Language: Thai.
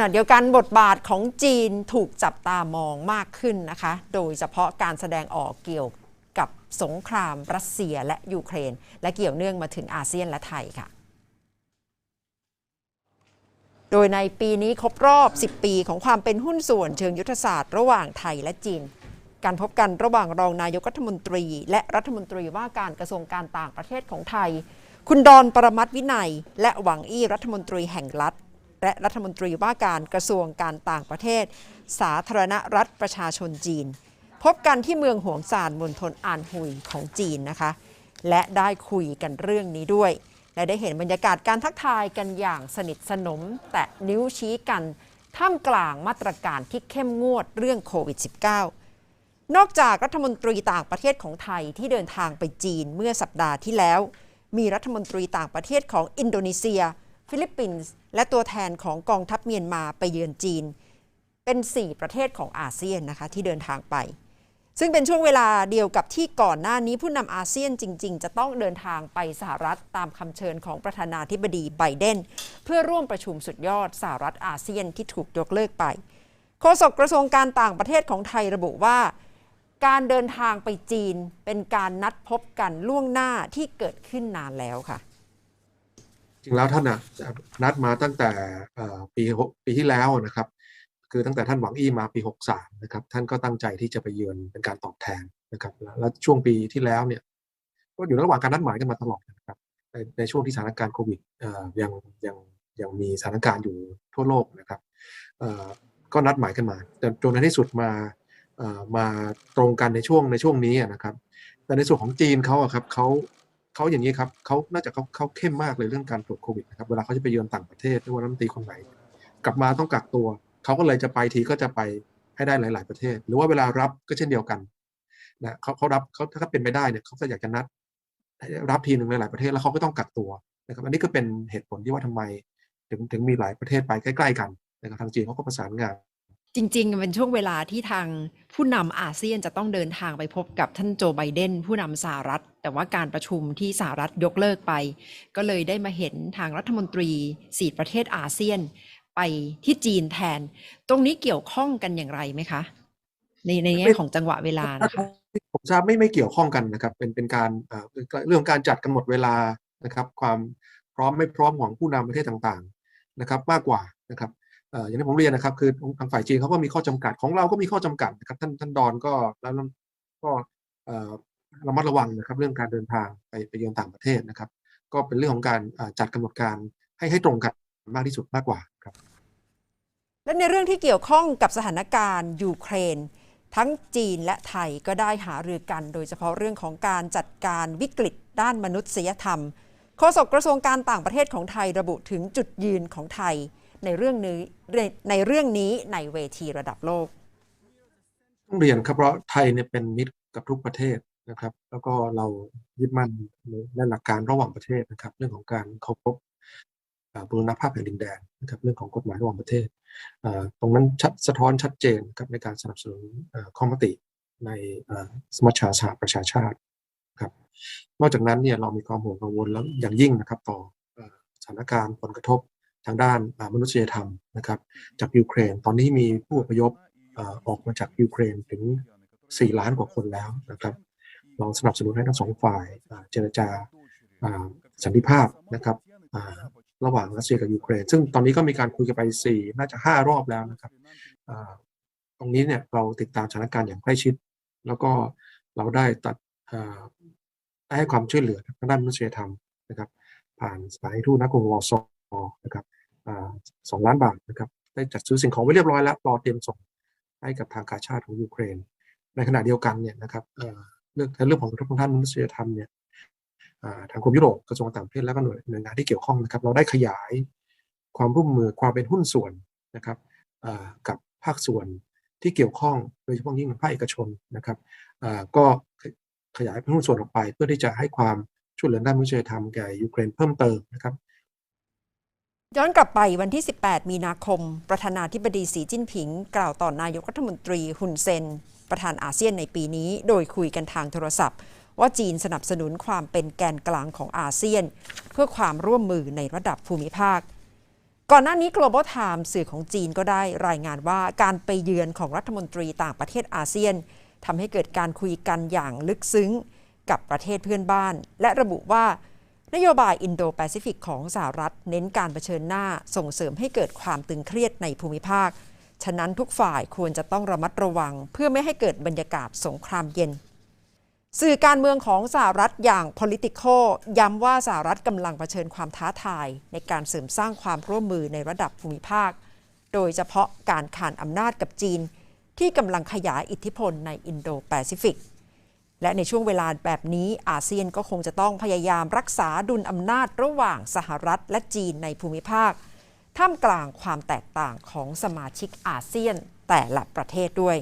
ขณะเดียวกันบทบาทของจีนถูกจับตามองมากขึ้นนะคะ โดยเฉพาะการแสดงออกเกี่ยวกับสงครามรัสเซียและยูเครน และเกี่ยวเนื่องมาถึงอาเซียนและไทยค่ะ โดยในปีนี้ครบรอบ 10 ปีของความเป็นหุ้นส่วนเชิงยุทธศาสตร์ระหว่างไทยและจีน การพบกันระหว่างรองนายกรัฐมนตรี และรัฐมนตรีว่าการกระทรวงการต่างประเทศของไทย คุณดอนประมัตวินัย และหวังอี้รัฐมนตรีแห่งรัฐ และรัฐมนตรีว่าการกระทรวงการต่างประเทศ สาธารณรัฐประชาชนจีน พบกันที่เมืองหวงซานมณฑลอานฮุยของจีนนะคะ และได้คุยกันเรื่องนี้ด้วย และได้เห็นบรรยากาศการทักทายกันอย่างสนิทสนม แตะนิ้วชี้กันท่ามกลางมาตรการที่เข้มงวดเรื่องโควิด -19 นอกจากรัฐมนตรีต่างประเทศของไทยที่เดินทางไปจีนเมื่อสัปดาห์ที่แล้ว มีรัฐมนตรีต่างประเทศของอินโดนีเซีย ฟิลิปปินส์ และตัวแทนของกองทัพเมียนมาไปเยือนจีน เป็น 4 ประเทศของอาเซียนนะคะที่เดินทางไป ซึ่งเป็นช่วงเวลาเดียวกับที่ก่อนหน้านี้ผู้นำอาเซียนจริง ๆ จะต้องเดินทางไปสหรัฐตามคำเชิญของประธานาธิบดีไบเดน เพื่อร่วมประชุมสุดยอดสหรัฐอาเซียนที่ถูกยกเลิกไปโฆษกกระทรวงการต่างประเทศของไทยระบุว่า การเดินทางไปจีนเป็นการนัดพบกันล่วงหน้าที่เกิดขึ้นนานแล้วค่ะ ริงแล้วท่านนะนัดมาตั้งแต่ปีหกปีที่แล้วนะครับ คือตั้งแต่ท่านหวังอี้มาปี 63นะครับท่านก็ตั้งใจที่จะไปเยือนเป็นการตอบแทนนะครับ แล้วช่วงปีที่แล้วเนี่ยก็อยู่ระหว่างการนัดหมายกันมาตลอดนะครับในในช่วงที่สถานการณ์โควิดยังยังยังมีสถานการณ์อยู่ทั่วโลกนะครับก็นัดหมายกันมาแต่จนในที่สุดมามาตรงกันในช่วงในช่วงนี้นะครับ แต่ในส่วนของจีนเขาอะครับเขา เขาอย่างนี้ครับเขาน่าจะเขาเขาเข้มมากเลยเรื่องการตรวจโควิดนะครับเวลาเขาจะไปเยือนต่างประเทศไม่ว่ารัฐมนตรีคนไหน กลับมาต้องกักตัวเขาก็เลยจะไปทีก็จะไปให้ได้หลาย ๆประเทศ หรือว่าเวลารับก็เช่นเดียวกันนะเขาเขารับเขาถ้าเป็นไปได้เนี่ยเขาก็อยากจะนัดรับทีหนึ่งในหลายประเทศแล้วเขาก็ต้องกักตัวนะครับอันนี้ก็เป็นเหตุผลที่ว่าทำไม ถึงถึงมีหลายประเทศไปใกล้ ๆ กันนะครับทางจีนเขาก็ประสานงาน จริงๆเป็นช่วงเวลาที่ทางผู้นำอาเซียนจะต้องเดินทางไปพบกับท่านโจไบเดน ผู้นำสหรัฐ แต่ว่าการประชุมที่สหรัฐยกเลิกไป ก็เลยได้มาเห็นทางรัฐมนตรีสี่ประเทศอาเซียนไปที่จีนแทน ตรงนี้เกี่ยวข้องกันอย่างไรไหมคะ ในในแง่ของจังหวะเวลานะคะผมทราบไม่ไม่เกี่ยวข้องกันนะครับ เป็นเป็นการเรื่องการจัดกำหนดเวลานะครับ ความพร้อมไม่พร้อมของผู้นำประเทศต่างๆนะครับ มากกว่านะครับ อย่างที่ผมเรียนนะครับ คือทางฝ่ายจีนเขาก็มีข้อจำกัดของเราก็มีข้อจำกัดนะครับ ท่านท่านดอนก็แล้วก็เอ่อระมัดระวังนะครับ เรื่องการเดินทางไปไปเยือนต่างประเทศนะครับ ก็เป็นเรื่องของการจัดกำหนดการให้ให้ตรงกันมากที่สุดมากกว่าครับ และในเรื่องที่เกี่ยวข้องกับสถานการณ์ยูเครน ทั้งจีนและไทยก็ได้หารือกัน โดยเฉพาะเรื่องของการจัดการวิกฤตด้านมนุษยธรรมโฆษกกระทรวงการต่างประเทศของไทยระบุถึงจุดยืนของไทย ในเรื่องนี้ในเรื่องนี้ในเวทีระดับโลกต้องเรียนครับเพราะไทยเนี่ยเป็นมิตรกับทุกประเทศนะครับ แล้วก็เรายึดมั่นในหลักการระหว่างประเทศนะครับ เรื่องของการเคารพบูรณภาพแผ่นดินแดนนะครับเรื่องของกฎหมายระหว่างประเทศ ตรงนั้นชัดสะท้อนชัดเจนครับในการสนับสนุนข้อมติในสมัชชาสหประชาชาติครับนอกจากนั้นเนี่ยเรามีความห่วงกังวลแล้วอย่างยิ่งนะครับ ต่อสถานการณ์ผลกระทบ ทางด้านอ่ามนุษยธรรมนะครับจากยูเครน ตอนนี้มีผู้อพยพเอ่อออกมาจากยูเครนถึง 4 ล้านกว่าคนแล้วนะครับเราสนับสนุนให้ทั้งสองฝ่ายอ่าเจรจาอ่าสันติภาพนะครับอ่าระหว่างรัสเซียกับยูเครน ซึ่งตอนนี้ก็มีการคุยกันไป 4 น่าจะ 5 รอบแล้วนะครับอ่าตรงนี้เนี่ยเราติดตามสถานการณ์อย่างใกล้ชิด แล้วก็เราได้ตัดอ่าได้ให้ความช่วยเหลือทางด้านมนุษยธรรมนะครับ ผ่านสถานทูตณกรุงวอร์ซอว์นะครับอ่า สองล้านบาทนะครับได้จัดซื้อสิ่งของไว้เรียบร้อยแล้วรอเตรียมส่งให้กับทางการชาติของยูเครน ในขณะเดียวกันเนี่ยนะครับเรื่องในเรื่องของกระทบทางด้านมนุษยธรรมเนี่ยทางกรมยุโรปกระทรวงต่างประเทศแล้วก็หน่วยงานที่เกี่ยวข้องนะครับ เราได้ขยายความร่วมมือความเป็นหุ้นส่วนนะครับกับภาคส่วนที่เกี่ยวข้องโดยเฉพาะยิ่งภาคเอกชนนะครับก็ขยายเป็นหุ้นส่วนออกไป เพื่อที่จะให้ความช่วยเหลือด้านมนุษยธรรมแก่ยูเครนเพิ่มเติมนะครับ ย้อนกลับไปวันที่ 18 มีนาคม ประธานาธิบดีสีจิ้นผิง กล่าวต่อนายกรัฐมนตรีฮุนเซน ประธานอาเซียนในปีนี้ โดยคุยกันทางโทรศัพท์ ว่าจีนสนับสนุนความเป็นแกนกลางของอาเซียน เพื่อความร่วมมือในระดับภูมิภาค ก่อนหน้านี้ Global Times สื่อของจีนก็ได้รายงานว่าการไปเยือนของรัฐมนตรีต่างประเทศอาเซียนทำให้เกิดการคุยกันอย่างลึกซึ้ง กับประเทศเพื่อนบ้าน และระบุว่า นโยบายอินโดแปซิฟิกของสหรัฐ เน้นการเผชิญหน้าส่งเสริมให้เกิดความตึงเครียดในภูมิภาค ฉะนั้นทุกฝ่ายควรจะต้องระมัดระวัง เพื่อไม่ให้เกิดบรรยากาศสงครามเย็น สื่อการเมืองของสหรัฐอย่าง Politico ย้ำว่าสหรัฐกำลังเผชิญความท้าทาย ในการเสริมสร้างความร่วมมือในระดับภูมิภาค โดยเฉพาะการขานอำนาจกับจีน ที่กำลังขยายอิทธิพลในอินโดแปซิฟิก และในช่วงเวลาแบบนี้อาเซียนก็คงจะต้องพยายามรักษาดุลอำนาจระหว่างสหรัฐและจีนในภูมิภาค ท่ามกลางความแตกต่างของสมาชิกอาเซียนแต่ละประเทศด้วย